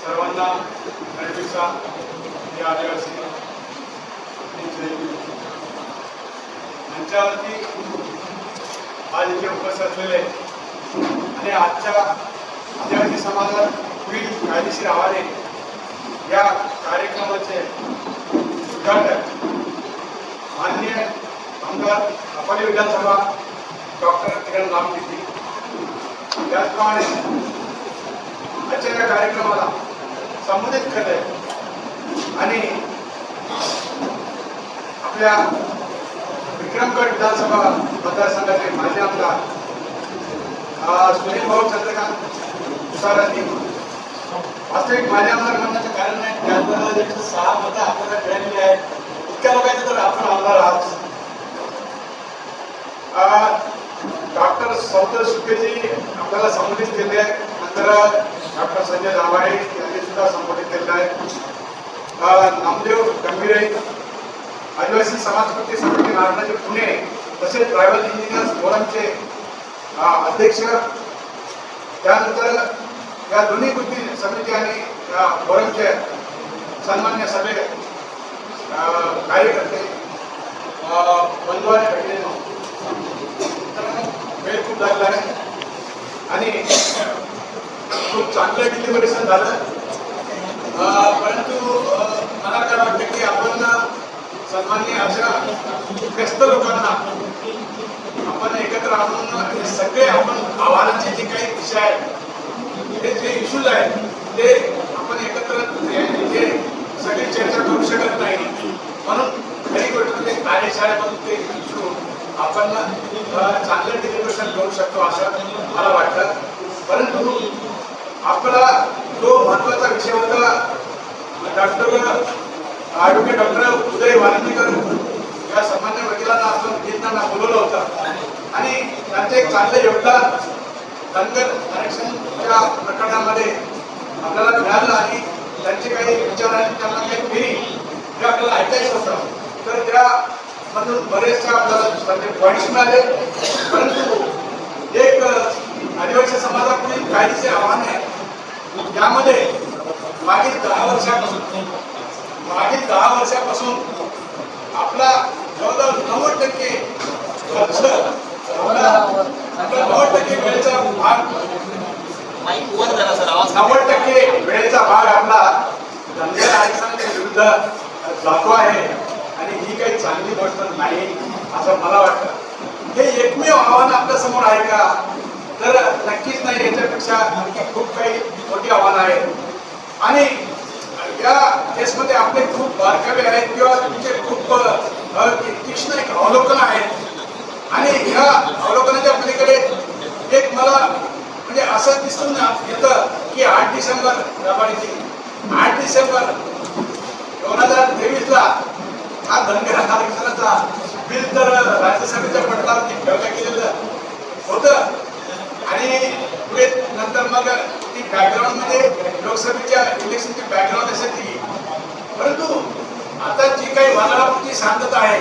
सर्वांना गणेशा हे आदिवासी यांच्यावरती आज इथे उपस्थित असलेले आणि आजच्या आदिवासी समाजात पुढील कायदेशीर आव्हाने या कार्यक्रमाचे उद्घाटक मान्य आमदार अकोले विधानसभा डॉक्टर किरण रामकिती त्याचप्रमाणे आजच्या या कार्यक्रमाला संबोधित करत आणि आपल्या विक्रमगड विधानसभा मतदारसंघाचे माजी आमदार सुनील भाऊ चंद्रकांत तुषारांनी वास्तविक माजी आमदार म्हणण्याचं कारण नाही. त्याचबरोबर सहा मतं आपल्याला मिळालेली आहेत इतक्या लोकांचे तर आपण आमदार आहात. डॉक्टर सौदर सुपेजी आपल्याला संबोधित केले आहे नंतर डॉक्टर संजय दाभाडे यांनी सुद्धा संबोधित केलेलं आहे. अ, नामदेव गंभीरे आदिवासी समाजकृती समिती महाराष्ट्राचे पुणे तसेच ट्रायबल इंजिनियर्स फोरमचे अध्यक्ष. त्यानंतर या दोन्ही कृती समिती आणि या फोरमचे सन्मान्य सभे अ, कार्यकर्ते अ, बंधू तर वेळ खूप लागला आहे. आणि खूप चांगलं डिलिव्हरेशन झालं. परंतु मला काय वाटतं की आपण सन्मान्य अशा व्यस्त लोकांना आपण एकत्र आणून सगळे आपण आव्हानाचे जे काही विषय आहेत हे जे इश्यूज आहेत ते आपण एकत्र सगळी चर्चा करू शकत नाही. म्हणून खरी गोष्ट म्हणजे कार्यशाळेमधून ते इश्यू आपण चांगलं डिलिव्हरेशन करू शकतो असं मला वाटतं. परंतु आपला जो महत्त्वाचा विषय होता डॉक्टर आरोग्य डॉक्टर उदय वारंगीकर या सामान्य वकिलांना आपण घेताना बोलवलं होतं. आणि त्यांचं एक चांगलं योगदान धनगर आरक्षणच्या प्रकरणामध्ये आपल्याला मिळालं आणि त्यांचे काही विचार आणि त्यांना काही फेरी हे आपल्याला ऐकायचं होतं. तर त्यामधून बरेचशा आपल्याला म्हणजे पॉईंट्स मिळाले. परंतु एक आदिवासी समाजापुढील काहीसे आव्हान आहे त्यामध्ये मागील दहा वर्षापासून मागील दहा वर्षापासून आपला जवळजवळ नव्वद टक्के खर्च नव्वद टक्के वेळेचा भाग नव्वद टक्के वेळेचा भाग आपला धनगर आरक्षणाच्या विरुद्ध जातो आहे. आणि ही काही चांगली गोष्ट नाही असं मला वाटतं. हे एकमेव आव्हान आपल्यासमोर आहे का? तर नक्कीच नाही याच्यापेक्षा आणखी खूप काही मोठी आव्हानं आहेत आणि या केसमध्ये आपले खूप बारकावे आहेत किंवा तुमचे खूप तीक्ष्ण एक अवलोकन आहेत. आणि ह्या अवलोकनाच्या पलीकडे एक मला म्हणजे असं दिसून येतं की आठ डिसेंबर रबाडीची आठ डिसेंबर दोन हजार तेवीसला हा धनगर आरक्षणाचा बिल तर राज्यसभेच्या पटलावरती ठेवलं गेलेलं होतं. आणि पुढे नंतर मग ती बॅकग्राऊंडमध्ये लोकसभेच्या इलेक्शनची बॅकग्राऊंड असायची परंतु आता जी काही वादळापुरती शांतता आहे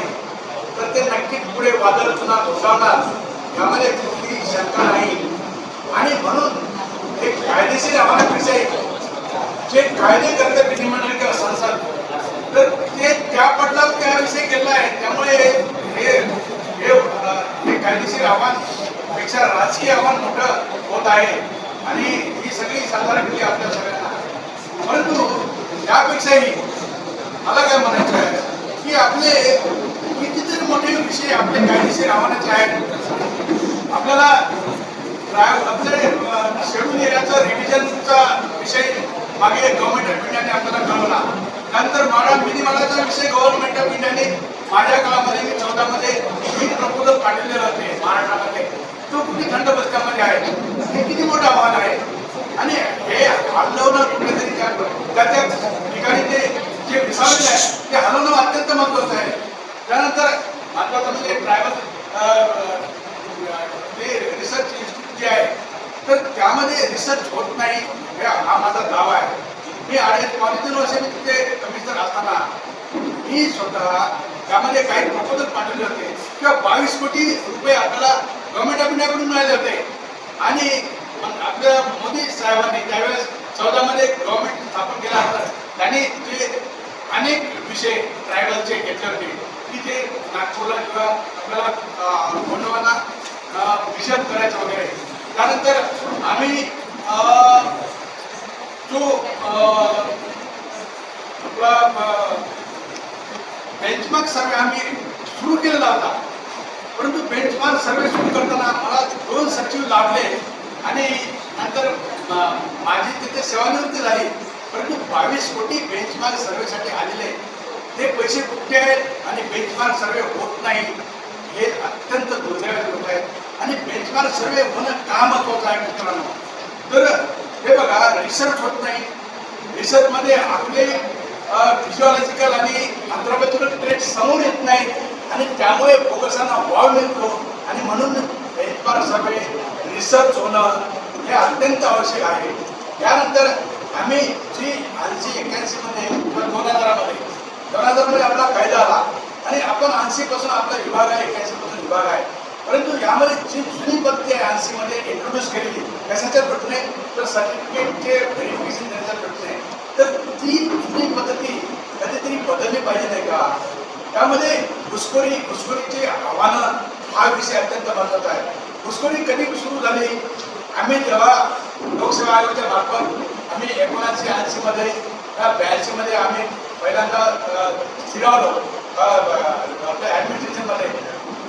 तर ते नक्कीच पुढे वादळ पुन्हा कोसळणार यामध्ये कुठलीही शंका नाही. आणि म्हणून एक कायदेशीर आव्हानापेक्षाही जे कायदे करते विधिमंडळ किंवा संसद तर ते त्या पटलावर त्याविषयी केला आहे. त्यामुळे हे हे कायदेशीर आव्हान पेक्षा राजकीय आव्हान मोठं होत आहे. आणि ही सगळी साधारण भीती आपल्या सगळ्यांना परंतु त्यापेक्षाही मला काय म्हणायचं आहे की आपले कितीतरी मोठे विषय आपले कायदेशीर आव्हानाचे आहेत. आपल्याला ट्राय- आपले शेड्यूल एरियाचा रिव्हिजनचा विषय मागे गव्हर्नमेंट ऑफ इंडियाने आपल्याला कळवला त्यानंतर माडा मिनिमालाचा विषय गव्हर्नमेंट ऑफ इंडियाने माझ्या काळामध्ये मी प्रपोजल पाठवलेलं होते महाराष्ट्रामध्ये तो कुठे थंड आहे. हे किती मोठं आव्हान आहे? आणि हे हलवणं कुठेतरी त्या त्या त्या ठिकाणी ते जे विसावलेलं आहे ते हलवणं अत्यंत महत्वाचं आहे. त्यानंतर महत्वाचं म्हणजे ट्रायबल ते रिसर्च इन्स्टिट्यूट जे आहे तर त्यामध्ये रिसर्च होत नाही हे हा माझा दावा आहे. मी अडीच पावणे वर्ष मी तिथे कमिशनर असताना मी स्वतः त्यामध्ये काही प्रपोजल पाठवले होते. किंवा बावीस कोटी रुपये आपल्याला गव्हर्नमेंट ऑफ इंडियाकडून मिळाले होते. आणि आपल्या मोदी साहेबांनी त्यावेळेस चौदा मध्ये गव्हर्नमेंट स्थापन केला होता. त्यांनी जे अनेक विषय ट्रायबलचे घेतले होते. की ते नागपूरला किंवा आपल्याला अं, गोंडवाना अं, करायचं वगैरे. त्यानंतर आम्ही जो आपला बेंचमार्क सर्वे आम्ही सुरू केलेला होता. परंतु बेंचमार्क सर्वे सुरू करताना मला दोन सचिव लाभले. आणि नंतर माझी तिथे सेवानिवृत्ती झाली. परंतु बावीस कोटी बेंचमार्क सर्वेसाठी आलेले. ते पैसे कुठे आहेत आणि बेंचमार्क सर्वे होत नाही हे अत्यंत दुर्दैवाचे होत आहे आणि बेंचमार्क सर्वे होणं का महत्वाचं आहे मित्रांनो? तर हे बघा रिसर्च होत नाही. रिसर्चमध्ये आपले फिजिओलॉजिकल आणि अंतर्गत ट्रेड समोर येत नाही आणि त्यामुळे फोकसांना वाव मिळतो. आणि म्हणून बेंचमार्क सगळे रिसर्च होणं हे अत्यंत आवश्यक आहे. त्यानंतर आम्ही जी ऐंशी एक्याऐंशी मध्ये किंवा दोन हजारामध्ये दोन हजारमध्ये आपला कायदा आला. आणि आपण ऐंशी पासून आपला विभाग आहे एक्याऐंशी पासून विभाग आहे. परंतु यामध्ये जी जुनी पद्धती आहे ऐंशी मध्ये इंट्रोड्यूस केलेली कशाच्या घटने? तर सर्टिफिकेटचे व्हेरिफिकेशन देण्याच्या घटने. तर ती जुनी पद्धती कधीतरी बदलली पाहिजे नाही का? त्यामध्ये घुसखोरी घुसखोरीचे आव्हानं हा विषय अत्यंत महत्त्वाचा आहे. घुसखोरी कधी सुरू झाली? आम्ही जेव्हा लोकसेवा आयोगाच्या मार्फत आम्ही एकोणीसशे ऐंशी मध्ये त्या ब्याऐंशी मध्ये आम्ही पहिल्यांदा स्थिरावलो आपल्या ऍडमिनिस्ट्रेशनमध्ये.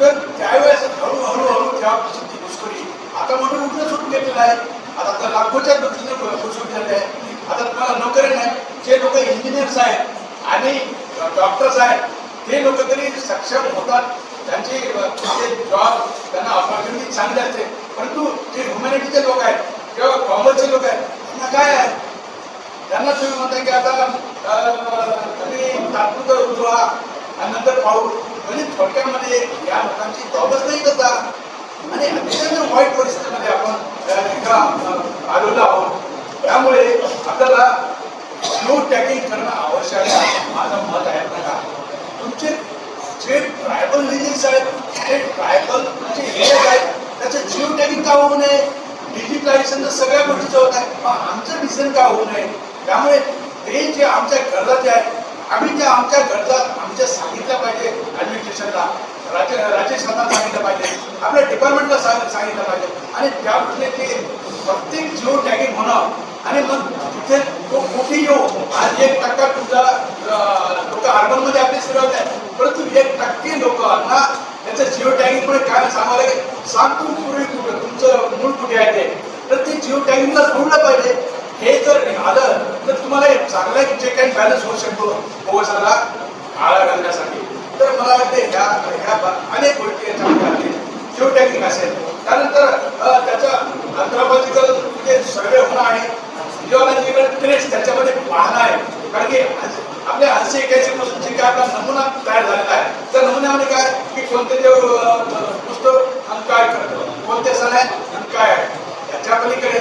तर त्यावेळेस हळूहळू हळू तेव्हापासून ती घुसखोरी आता म्हणून उठणं सुरू केलेलं आहे. आता तर लाखोच्या दृष्टीने घुसखोरी झाली आहे. आता तुम्हाला नोकरी नाही जे लोक इंजिनियर्स आहेत आणि डॉक्टर्स आहेत हे लोक तरी सक्षम होतात. त्यांचे जॉब त्यांना ऑपॉर्च्युनिटी चांगली असते. परंतु जे ह्युमॅनिटीचे लोक आहेत किंवा कॉमर्सचे लोक आहेत त्यांना काय आहे? त्यांना तुम्ही म्हणताय की आता तुम्ही तात्पुरतं उजवा आणि नंतर पाहू. म्हणजे थोडक्यामध्ये या लोकांची जॉबच नाही करता आणि अतिशय वाईट परिस्थितीमध्ये आपण एका आलेलो आहोत. त्यामुळे आपल्याला स्लो टॅगिंग करणं आवश्यक आहे असं माझं मत आहे बघा तुमचे जे ट्रायबल रिलीज आहेत ते ट्रायबल जे हे आहेत त्याचं जीव टॅगिंग का होऊ नये? डिजिटलायझेशन सगळ्या गोष्टीचं होत आहे. आमचं डिसिजन का होऊ नये? त्यामुळे ते जे आमच्या गरजा जे आहेत आम्ही त्या आमच्या गरजा आमच्या सांगितल्या पाहिजे ऍडमिनिस्ट्रेशनला राज्य राज्य शासनाला सांगितलं पाहिजे. आपल्या डिपार्टमेंटला सांगितलं पाहिजे. आणि त्या गोष्टीने ते प्रत्येक जिओ टॅगिंग होणं. आणि मग तिथे तो कुठे येऊ हो, आज एक टक्का तुमचा लोक अर्बनमध्ये आपले सुरुवात आहे परंतु एक टक्के लोकांना त्याचं जिओ टॅगिंग पण काय सांगावं लागेल? सांगतो पूर्वी कुठं? तुमचं मूळ कुठे आहे ते? तर ते जिओ टॅगिंगला सोडलं पाहिजे. हे जर आलं तर तुम्हाला एक चांगला जे काही बॅलन्स होऊ शकतो ओवसाला आळा घालण्यासाठी तर मला वाटते ह्या ह्या अनेक गोष्टी याच्यामध्ये आहेत जिओ टॅगिंग असेल. त्यानंतर त्याचा त्याचं अँथ्रोपॉलॉजिकल जे सर्वे होणं आहे जिओलॉजिकल ट्रेस त्याच्यामध्ये पाहणं आहे. कारण की आपल्या ऐंशी एक्याऐंशी पासून जे काय आपला नमुना तयार झालेला आहे त्या नमुन्यामध्ये काय की कोणते देव पुस्तक आणि काय करतो? कोणते सण आहे आणि काय आहे त्याच्या पलीकडे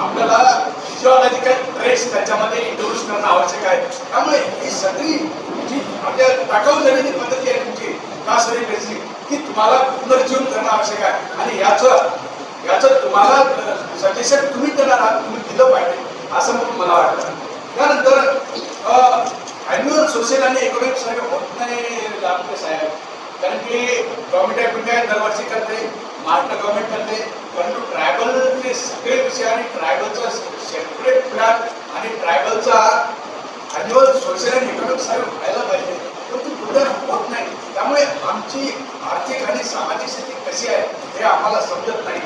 आपल्याला फिजिओलॉजिकल ट्रेस त्याच्यामध्ये इंट्रोड्यूस करणं आवश्यक आहे. त्यामुळे ही सगळी जी आपल्या टाकाऊ झालेली पद्धती आहे तुमची कासरी बेसिक ती तुम्हाला पुनर्जीवन करणं आवश्यक आहे. आणि याचं याचं तुम्हाला सजेशन तुम्ही देणार आहात तुम्ही दिलं पाहिजे असं म्हणून मला वाटतं. त्यानंतर अॅन्युअल सोशल आणि इकॉनॉमिक सर्वे होत नाही आपले साहेब. कारण की गव्हर्नमेंट ऑफ इंडिया दरवर्षी करते महाराष्ट्र गव्हर्नमेंट करते परंतु ट्रायबलचे सगळे विषय आणि ट्रायबलचा सेपरेट प्लॅन आणि ट्रायबलचा अॅन्युअल सोशल आणि इकॉनॉमिक सर्वे व्हायला पाहिजे. परंतु दुर्दैव होत नाही. त्यामुळे आमची आर्थिक आणि सामाजिक स्थिती कशी आहे हे आम्हाला समजत नाही.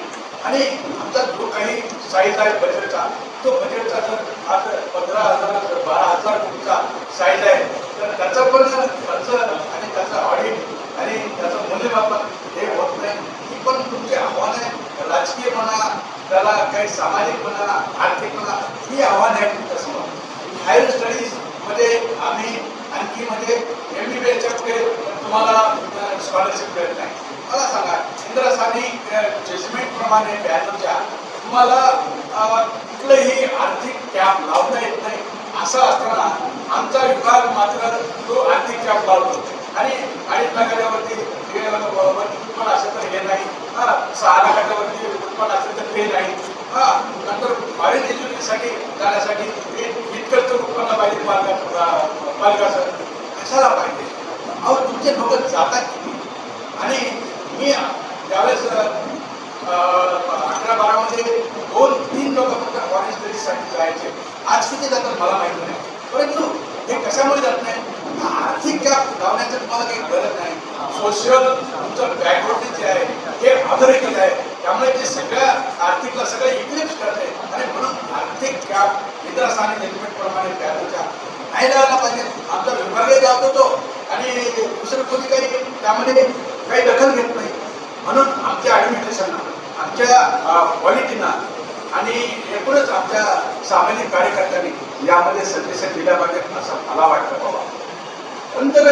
आणि आमचा जो काही साईज आहे बजेटचा तो बजेटचा जर आज पंधरा हजार बारा हजार कोटीचा साईज आहे तर त्याचा पण खर्च आणि त्याचं ऑडिट आणि त्याचं मूल्यमापन हे होत नाही. ही पण तुमची आव्हान आहे. राजकीय म्हणा त्याला काही सामाजिक म्हणा आर्थिक म्हणा ही आव्हान आहे तुमच्यासमोर हायर स्टडीजमध्ये आम्ही आणखी म्हणजे एम बी बी एच्या पुढे तुम्हाला स्कॉलरशिप मिळत नाही. मला सांगा इंद्रसानी जजमेंट प्रमाणे बॅनरच्या तुम्हाला कुठलंही आर्थिक कॅप लावता येत नाही असं असताना आमचा विभाग मात्र तो आर्थिक कॅप लावतो. आणि अडीच लाखाच्यावरती उत्पन्न असेल तर हे नाही. हा, सहा लाखाच्यावरती उत्पन्न असेल तर ते नाही. हा नंतर फॉरेन एज्युकेशनसाठी जाण्यासाठी हे तर उत्पन्न पाहिजे पालका पालकाचं कशाला पाहिजे? अहो तुमचे लोक जातात किती आणि मी त्यावेळेस अकरा बारामध्ये दोन तीन लोक फक्त फॉरेन स्टडीजसाठी जायचे. आज किती जातात मला माहिती नाही. परंतु हे कशामुळे जात नाही? आर्थिक गॅप लावण्याचं तुम्हाला काही गरज नाही. सोशल तुमचं बॅकग्राऊंड जे आहे हे अधोरेखित आहे. त्यामुळे ते सगळ्या आर्थिकला सगळं इक्लिप्स करते. आणि म्हणून आर्थिक गॅप निद्रास आणि नेटमेंट प्रमाणे त्याच्या नाही लावायला पाहिजे. आमचा विभागही लावतो तो आणि दुसरं कोणी काही त्यामध्ये काही दखल घेत नाही. म्हणून आमच्या ॲडमिनिस्ट्रेशनना आमच्या क्वालिटीना आणि एकूणच आमच्या सामाजिक कार्यकर्त्यांनी यामध्ये सदस्य दिल्या पाहिजे असं मला वाटतं बाबा. नंतर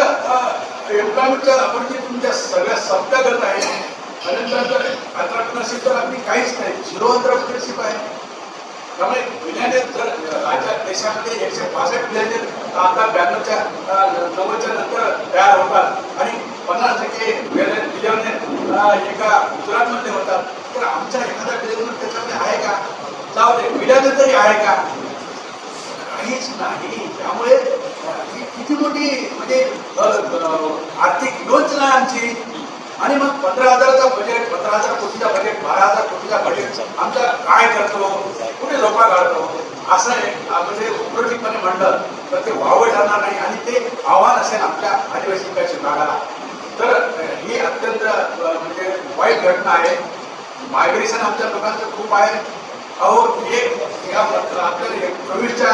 एम्प्लॉयमेंटच्या आपण जे तुमच्या सगळ्या सप्त्या करत आहे आणि अंतरप्रनरशिप तर आपली काहीच नाही. झिरो अंतरप्रनरशिप आहे. त्यामुळे विज्ञाने जर राज्यात देशामध्ये एकशे पासष्ट विज्ञाने आता ब्याण्णवच्या नव्वदच्या नंतर तयार होतात. आणि पन्नास टक्के विज्ञाने एका गुजरातमध्ये होतात. तर आमच्या एखादा विज्ञान त्याच्यामध्ये आहे का? जाऊ दे विज्ञाने तरी आहे का? काहीच नाही. त्यामुळे ही किती मोठी म्हणजे आर्थिक योजना आमची. आणि मग पंधरा हजाराचा बजेट पंधरा हजार कोटीचा बजेट बारा हजार कोटीचा बजेट आमचा काय करतो? कुठे लोका काढतो? असं आहे. म्हणजे उपरोधिकपणे म्हणलं तर ते वावं ठरणार नाही. आणि ते आव्हान असेल आमच्या आदिवासी विकास विभागाला तर ही अत्यंत म्हणजे वाईट घटना आहे. मायग्रेशन आमच्या लोकांचं खूप आहे. अहो एक या आपल्या चोवीसच्या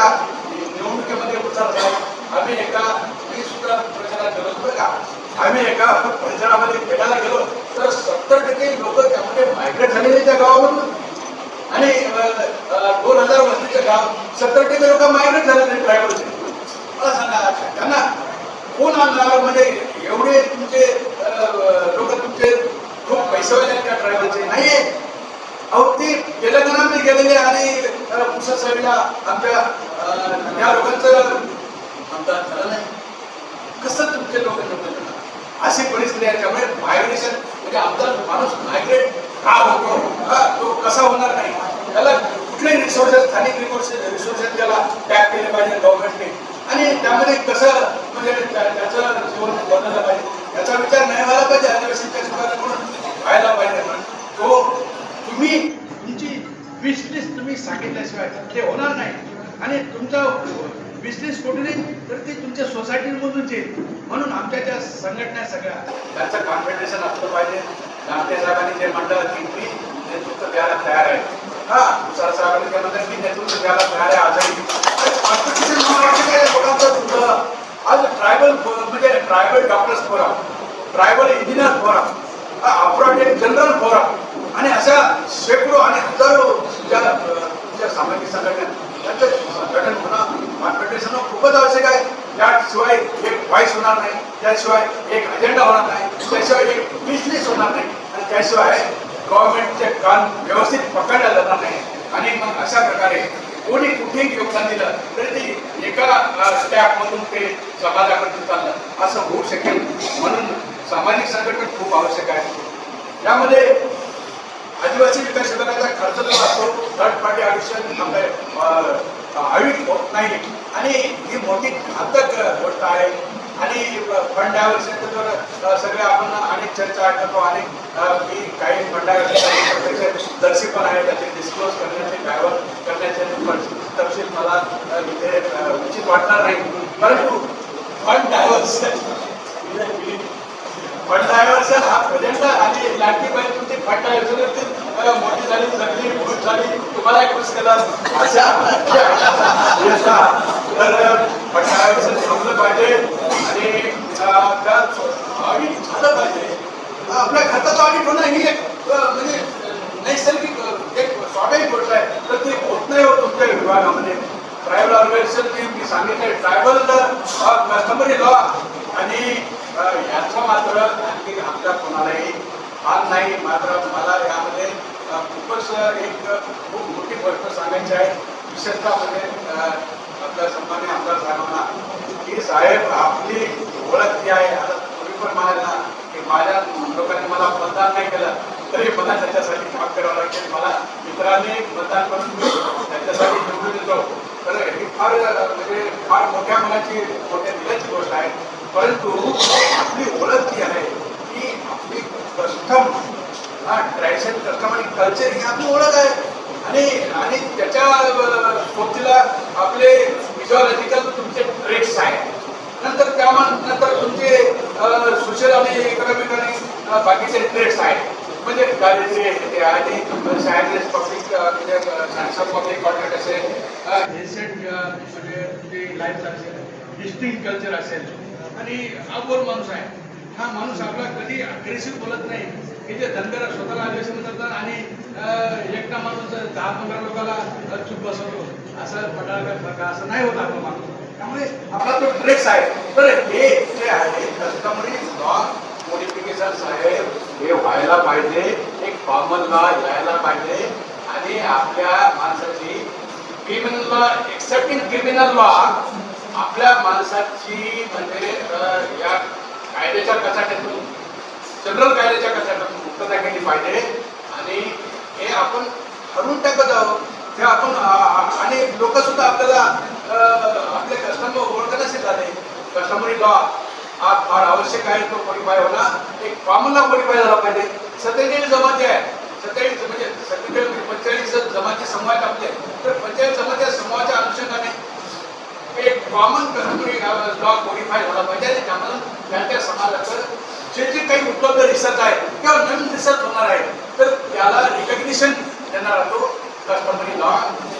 निवडणुकीमध्ये उतरत आम्ही एका मी सुद्धा प्रचारात गेलो बरं का. आम्ही एका प्रचारामध्ये भेटायला गेलो. तर सत्तर टक्के लोक त्यामध्ये मायग्रेट झालेले त्या गावामधून आणि दोन हजार वस्तीचं गाव सत्तर टक्के लोक मायग्रेट झालेले ड्रायव्हरचे मला सांगा त्यांना कोण आणणार म्हणजे एवढे तुमचे लोक तुमचे खूप पैसेवाले आहेत का ड्रायव्हरचे नाही अहो ते तेलंगणामध्ये गेलेले आणि मुसा साहेबला आमच्या या लोकांचं मतदान झालं नाही. कसं तुमचे लोक अशी परिस्थिती आहे. त्यामुळे मायग्रेशन म्हणजे आमचा माणूस मायग्रेट का होतो? तो कसा होणार नाही? त्याला कुठले रिसोर्सेस स्थानिक रिसोर्सेस रिसोर्सेस त्याला टॅप केले पाहिजे गव्हर्नमेंटने आणि त्यामध्ये कसं म्हणजे त्याचं जीवन बनवलं पाहिजे. याचा विचार नाही व्हायला पाहिजे आदिवासी विकास विभागाकडून व्हायला पाहिजे म्हणून तो तुम्ही तुमची विश लिस्ट तुम्ही सांगितल्याशिवाय ते होणार नाही. आणि तुमचा विश लिस्ट कुठे नाही तर ते तुमच्या सोसायटीमधूनच येईल. म्हणून आमच्या ज्या संघटना सगळ्या त्यांचं कॉन्फिडेशन असलं पाहिजे. नामते साहेबांनी जे म्हणलं की मी नेतृत्व द्यायला तयार आहे. हा तुषार साहेबांनी जे म्हणलं मी नेतृत्व द्यायला तयार आहे आजही. कॉन्फिडेशन आज ट्रायबल म्हणजे tribal doctors forum tribal engineer forum अप्रोटेड general forum आणि अशा शेकडो आणि हजारो ज्या ज्या सामाजिक संघटना त्यांचं संघटन होणं कॉन्फेडरेशन खूपच आवश्यक आहे. त्याशिवाय एक व्हॉइस होणार नाही त्याशिवाय एक अजेंडा होणार नाही त्याशिवाय एक बिझनेस होणार नाही आणि त्याशिवाय गव्हर्नमेंटचे कान व्यवस्थित पकडल्या जाणार नाही. आणि मग अशा प्रकारे कोणी कुठेही योगदान दिलं तरी ते एका स्टॅपमधून ते समाजाकडे चाललं. असं होऊ शकेल म्हणून सामाजिक संघटन खूप आवश्यक आहे. त्यामध्ये आदिवासी विकास विभागाचा खर्च जो असतो थर्ड पार्टी आयुष्यात आपले आयुष होत नाही. आणि ही मोठी घातक गोष्ट आहे. आणि फंड डायव्हर्शनचं सगळे आपण अनेक चर्चा आठवतो अनेक मी काही फंडावरचे डायव्हर्शन दर्शी पण आहे त्याचे डिस्क्लोज करण्याचे डायव्हर्ट करण्याचे तपशील मला इथे उचित वाटणार नाही परंतु फंड डायव्हर्शन फंड डायव्हर्शन हा प्रचंड आणि लाटकी बाई तुमची फंड डायव्हर्शन मोठी झाली सगळी खुश झाली तुम्हाला खुश केला अशा तर फंड डायव्हर्शन थांबलं पाहिजे ऑडिट झालं पाहिजे आपल्या खर्चाचं ऑडिट होणं ही एक म्हणजे नैसर्गिक एक स्वाभाविक गोष्ट आहे. तर ते होत नाही होत तुमच्या विभागामध्ये. ट्रायबल ऑर्गनायझेशन मी सांगितलं ट्रायबल कस्टमरी लॉ आणि याचा मात्र आणखी आमच्या कोणालाही हात नाही. मात्र मला यामध्ये खूपच एक खूप मोठी गोष्ट सांगायची आहे. विशेषतः म्हणजे आपल्या सन्मान्य आमदार साहेबांना. की साहेब आपली ओळख जी आहे आता तुम्ही पण म्हणाल की माझ्या लोकांनी मला मतदान नाही केलं तरी मला त्याच्यासाठी काम करावं लागेल. मला मित्रांनी मतदान करून मी त्याच्यासाठी निवडून येतो. तर ही फार म्हणजे फार मोठ्या मनाची मोठ्या दिल्याची गोष्ट आहे. परंतु आपली ओळख जी आहे ती आपली कस्टम हा ट्रॅडिशन कस्टम आणि कल्चर ही आपली ओळख आहे. आणि आणि त्याच्या अं, सोबतीला आपले फिजिओलॉजिकल तुमचे ट्रेड्स आहेत नंतर त्यानंतर तुमचे सोशल आणि इकॉनॉमिक आणि अं, बाकीचे ट्रेड्स आहेत म्हणजे गाडीचे ते आणि सायन्स पब्लिक म्हणजे सायन्स ऑफ पब्लिक कॉन्ट्रॅक्ट असेल एसेट म्हणजे तुमची लाईफ असेल डिस्टिंग म्हणजे, कल्चर असेल. आणि अबोल माणूस आहे. हा माणूस आपला कधी अग्रेसिव्ह बोलत नाही. की जे धनगर स्वतःला अग्रेसिव्ह करतात आणि एकटा माणूस दहा पंधरा लोकांना चूप बसवतो. असं पटाळा असं नाही होत आपला माणूस. त्यामुळे आपला तो ट्रेक्स आहे. तर हे जे आहे कस्टमरी लॉ मोडिफिकेशन आहे. हे व्हायला पाहिजे. एक कॉमन लॉ यायला पाहिजे. आणि आपल्या माणसाची criminal law excepting criminal law आपल्या माणसाची म्हणजे या कायद्याच्या कचाट्यातून जनरल कायद्याच्या कचाट्यातून मुक्तता केली पाहिजे. आणि हे आपण हरून टाकत आहोत. ते आपण आणि लोक सुद्धा आपल्याला आपले कस्टमर ओळखण्याचे झाले कस्टमरी लॉ हा फार आवश्यक आहे. तो क्वालिफाय होणार एक कॉमन लॉ क्वालिफाय झाला पाहिजे. सत्तेचाळीस जमाती आहे. सत्तेचाळीस म्हणजे सत्तेचाळीस म्हणजे पंचेचाळीस जमाती समाज आहेत आपले तर पंचेचाळीस जमाती समाजाच्या अनुषंगाने एक कॉमन कस्टमरी लॉ मॉडिफाय झाला पाहिजे. आणि त्यामधून त्या त्या समाजाचं जे जे काही उपलब्ध रिसर्च आहे किंवा नवीन रिसर्च होणार आहे तर याला रिकग्निशन देणारा तो कस्टमरी लॉ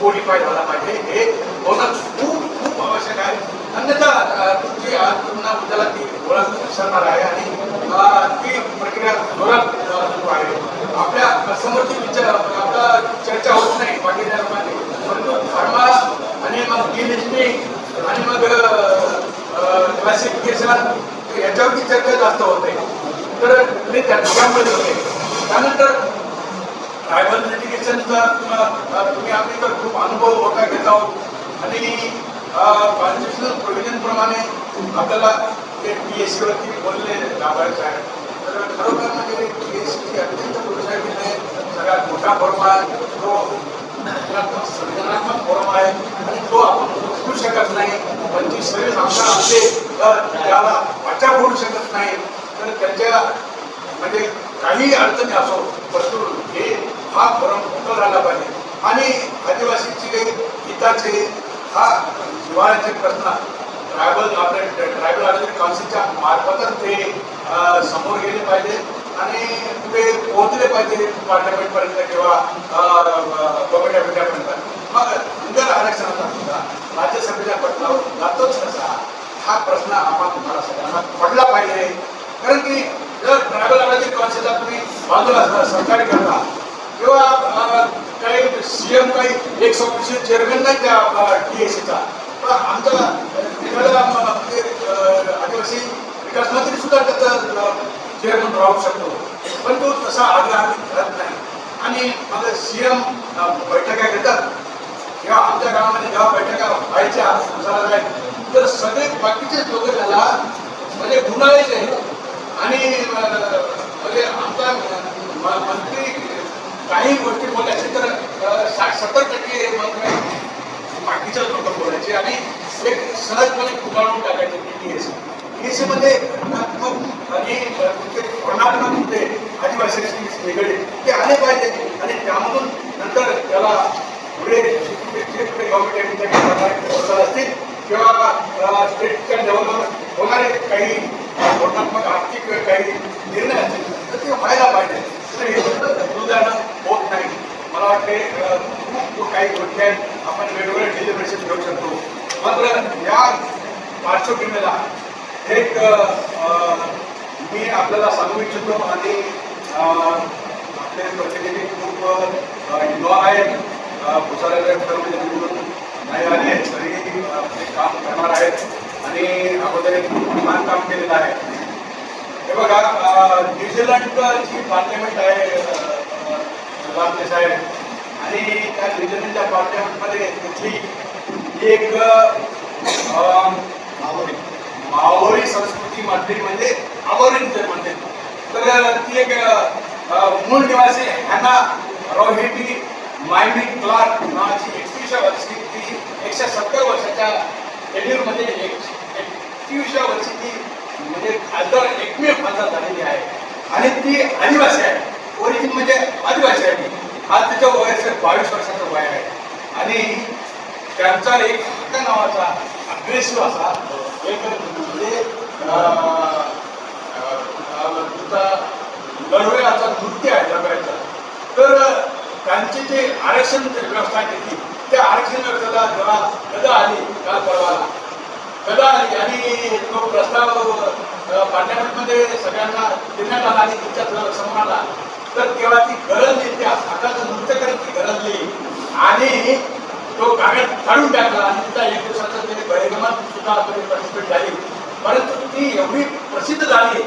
मॉडिफाय झाला पाहिजे. हे होणं खूप खूप आवश्यक आहे. अन्यथा तुमची आज पुन्हा उद्याला ती ओळख विसरणार आहे. आणि ती प्रक्रिया जोरात आपल्या समोरची विचार आपला चर्चा होत नाही बाकीच्या लोकांनी परंतु फार्मा आणि मग डिलिस्टिंग आणि मग क्लासिफिकेशन याच्यावरती चर्चा जास्त होते तर मी त्या दोघांमध्ये होते त्यानंतर ट्रायबल लिटिगेशनचा तुम्ही आम्ही तर खूप अनुभव होता घेत आहोत. आणि कॉन्स्टिट्युशनल प्रोव्हिजन प्रमाणे आपल्याला ते पी एस सीवरती बोलले लाभायचं आहे खरोखर म्हणजे पी एस सीची अत्यंत लोकशाहीमध्ये सगळ्यात मोठा फॉर्म आहे तो संविधानात्मक फॉर्म आहे आणि तो आपण उचलू शकत नाही. पंचवीस सव्वीस आमदार असते तर त्याला वाचा फोडू शकत नाही. तर त्यांच्या म्हणजे काही अडचणी असो परंतु हे हा फॉरम मोठा झाला पाहिजे. आणि आदिवासीचे हिताचे हा जिव्हाळ्याचे प्रश्न ट्रायबल आपल्या ट्रायबल आर्टिस्ट काउन्सिलच्या मार्फतच ते समोर गेले पाहिजे आणि ते पोहोचले पाहिजे पार्लमेंटपर्यंत किंवा गव्हर्मेंट ऑफिसपर्यंत मग धनगर आरक्षणाचा मुद्दा राज्यसभेच्या पटलावर जातोच कसा? हा प्रश्न आपण तुम्हाला सगळ्यांना पडला पाहिजे. कारण की जर ट्रायबल आदिवासी काउन्सिलला तुम्ही बाजूला सहकार्य करता किंवा काही सीएम काही एक समिती चेअरमॅन नाही त्या टी एस सीचा पण आमचा एखादा म- आदिवासी विकास मंत्री सुद्धा त्याचा चेअरमन राहू शकतो. पण तो तसा आग्रह आम्ही करत नाही. आणि मग सीएम बैठका घेतात. किंवा आमच्या गावामध्ये जेव्हा बैठका व्हायच्या संसारात तर सगळे बाकीचे लोक त्याला म्हणजे गुन्हाळायचे आणि म्हणजे आमचा मंत्री काही गोष्टी बोलायचे तर साठ सत्तर टक्के मंत्री बाकीच्याच लोक बोलायचे. आणि एक सहजपणे फुगाळून टाकायचे टी एस टी मध्ये आणि वर्णात्मक मुद्दे आदिवासीशी निगडीत ते आले पाहिजे आणि त्यामधून नंतर त्याला पुढे जे कुठे गव्हर्नमेंट असतील किंवा स्टेटच्या लेवलवर होणारे काही धोरणात्मक आर्थिक काही निर्णय असतील तर ते व्हायला पाहिजे तर हे फक्त होत नाही मला वाटते खूप काही गोष्टी आहेत. आपण वेगवेगळे डेलिब्रेशन घेऊ शकतो. मात्र या पार्श्वभूमीला एक मी आपल्याला सांगू इच्छितो आणि आपले प्रतिनिधी खूप युवा आहेत. अ, भुसाऱ्याचे म्हणून नाही आले तरी ते काम करणार आहेत. आणि अगोदर एक छान काम केलेलं आहे. हे बघा न्यूझीलंडची पार्लमेंट आहे साहेब देश आहे आणि त्या न्यूझीलंडच्या पार्लमेंटमध्ये तिथली एक अ, संस्कृती म्हटली म्हणजे आबोरीन म्हणते तर ती एक मूळ निवासी हॅना रोहिटी मायमी क्लार्क नावाची एकवीसव्या वर्षी ती एकशे सत्तर वर्षाच्या टेन्यूरमध्ये एक वर्षी ती म्हणजे खासदार एकमेव खासदार झालेली आहे. आणि ती आदिवासी आहे. ओरिजिन म्हणजे आदिवासी आहे. ती आज तिच्या वयाचं बावीस वर्षाचं वय आहे. आणि त्यांचा एक हक्का नावाचा अग्रेसिव्ह असा एक म्हणजे अं, तुमचा लढवयाचा नृत्य आहे लढवयाचा तर त्यांचे जे आरक्षण व्यवस्था केली त्या आरक्षण व्यवस्थेला जेव्हा गदा आली काल परवाला. गदा आली आणि तो प्रस्ताव पार्लमेंटमध्ये सगळ्यांना देण्यात आला आणि तिच्या समोर आला. तर तेव्हा ती गरजली त्या हाताचं नृत्य करत ती गरजली आणि तो कागद काढून टाकला आणि त्या एक दिवसाचा त्याने बहिरगमन सुद्धा पार्टिसिपेट झाली. परंतु ती एवढी प्रसिद्ध झाली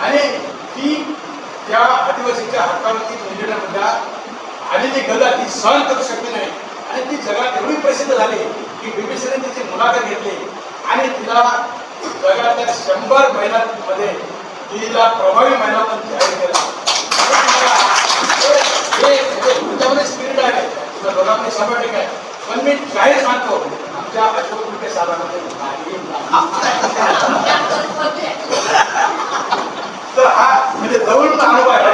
आणि ती त्या आदिवासीच्या हक्कावरती निवडण्यामध्ये आलेली गदा ती सहन करू शकली नाही. आणि ती जगात एवढी प्रसिद्ध झाली की बीबीसीने तिची मुलाखत घेतली आणि तिला जगातल्या शंभर महिलांमध्ये तिला प्रभावी महिला पण जाहीर केला. हे- म्हणजे स्पिरिट आहे. तुला दोघांमध्ये शंभर आहे पण मी जाहीर सांगतो आमच्या अशोक कुलके साहेबांमध्ये तर हा म्हणजे जवळचा अनुभव आहे.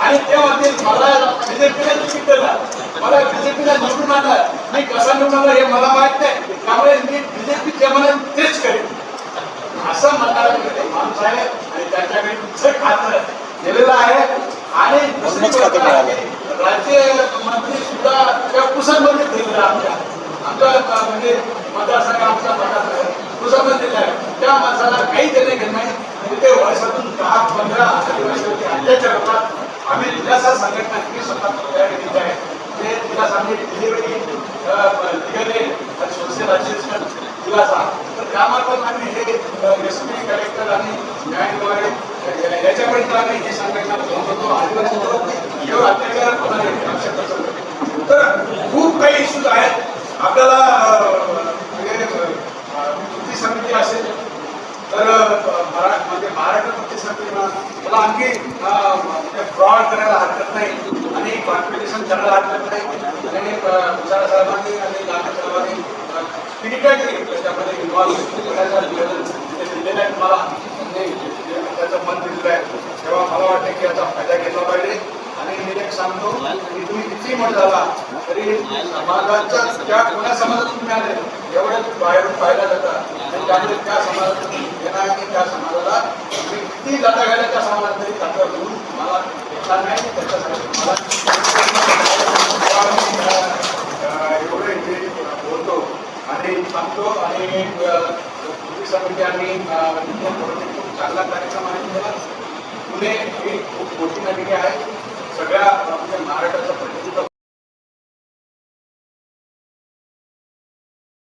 आणि तेव्हा ते मला बीजेपीला तिकीट दिलं मला बीजेपीला निवडून आणलं. मी कसा निवडून आलं हे मला माहीत नाही. त्यामुळे मी बीजेपी जे म्हणेल तेच करेन. असं म्हणणारा माणूस आहे आणि त्याच्याकडे तुमचं खातं दिलेलं आहे. आणि दुसरी गोष्ट राज्य मंत्री सुद्धा त्या पुसदमध्ये दिलेला आमच्या आमचा म्हणजे मतदारसंघ आमचा मतदारसंघ पुसदमध्ये दिला आहे. त्या माणसाला काही देणे घेत नाही. आणि ते वर्षातून दहा पंधरा आदिवासीवरती अत्याचार होतात. आम्ही दिलासा संघटना ही स्वतः तयार केली आहे. ते तिला आम्ही डिलिव्हरी निघाले आणि दिलासा. तर त्यामार्फत आम्ही हे एस पी कलेक्टर आणि न्यायालयाद्वारे याच्यापर्यंत आम्ही ही संघटना अत्याचार होणार नाही तर खूप काही इश्यूज आहेत आपल्याला कृती समिती असेल तर म्हणजे महाराष्ट्र कृती समितीनं मला आणखी फ्रॉड करायला हरकत नाही आणि कॉम्पिटिशन करायला हरकत नाही आणि विचारा साहेबांनी आणि लांबे साहेबांनी क्रिकेट त्याच्यामध्ये इन्व्हॉल्व ते दिलेलं आहे मला त्याचं दिलेलं आहे. तेव्हा मला वाटतं की याचा फायदा घेतला पाहिजे. आणि मी एक सांगतो की तुम्ही किती मत झाला तरी समाजाच्या त्या कोणा समाजातून तुम्ही आले एवढ्याच बाहेरून पाहिला जाता. आणि त्यामुळे त्या समाजात येणार आणि त्या समाजाला तुम्ही किती जाता घ्यायला त्या समाजात तरी जाता घेऊन मला घेतला नाही त्याच्यासाठी मला एवढे एवढं इथे बोलतो. आणि सांगतो आणि अं, समिती आणि चांगला कार्यक्रम आहे. तुम्हाला पुणे ही खूप मोठी नगरी आहे. सगळ्या म्हणजे महाराष्ट्राचं प्रतिनिधित्व